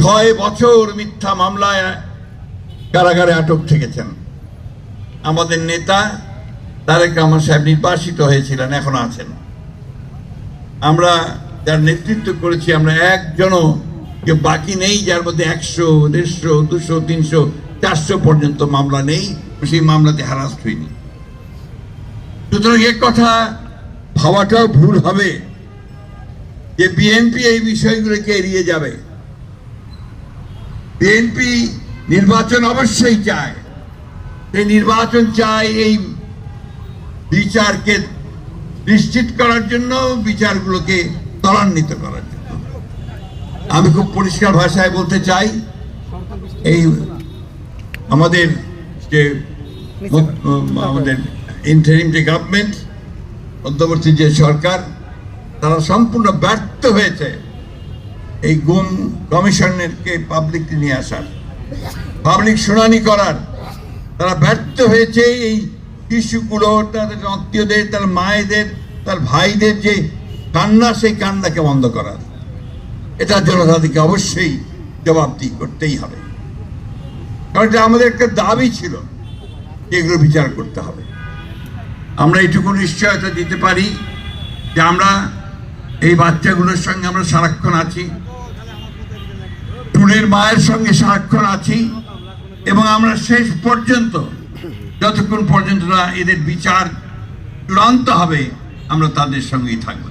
ছয় বছর মিথ্যা মামলায় কারাগারে আটক থেকেছেন। আমাদের নেতা তারেক রহমান সাহেব নির্বাসিত হয়েছিলেন, এখনও আছেন। আমরা যার নেতৃত্ব করেছি, আমরা একজনও যে বাকি নেই, যার মধ্যে একশো, দেড়শো, দুশো, তিনশো, চারশো পর্যন্ত মামলা নেই, সেই মামলাতে হারাস্ট হয়নি সুতরাং এ কথা ভাবাটাও ভুল হবে। যে বিএনপি এই বিষয়গুলোকে এড়িয়ে যাবে। বিএনপি নির্বাচন অবশ্যই চায়। এই নির্বাচন চায় এই বিচারকে নিশ্চিত করার জন্য, বিচারগুলোকে ত্বরান্বিত করার জন্য। আমি খুব পরিষ্কার ভাষায় বলতে চাই, এই আমাদের যে আমাদের ইন্টারিম যে গভর্নমেন্ট মধ্যবর্তী যে সরকার তারা সম্পূর্ণ ব্যর্থ হয়েছে। এই গুম কমিশনকে পাবলিককে নিয়ে আসার পাবলিক শুনানি করার। তারা ব্যর্থ হয়েছে এই শিশুগুলো, তাদের আত্মীয়দের, তার মায়েদের, তার ভাইদের যে কান্না, সেই কান্নাকে বন্ধ করার। এটার জন্য তাদেরকে অবশ্যই জবাবদি করতেই হবে। কারণ এটা আমাদের একটা দাবি ছিল এগুলো বিচার করতে হবে। আমরা এইটুকু নিশ্চয়তা দিতে পারি যে আমরা এই বাচ্চাগুলোর সঙ্গে আমরা সারাক্ষণ আছি। টুনের মায়ের সঙ্গে সারাক্ষণ আছি এবং আমরা শেষ পর্যন্ত, যতক্ষণ পর্যন্ত এদের বিচার চূড়ান্ত হবে, আমরা তাদের সঙ্গেই থাকব।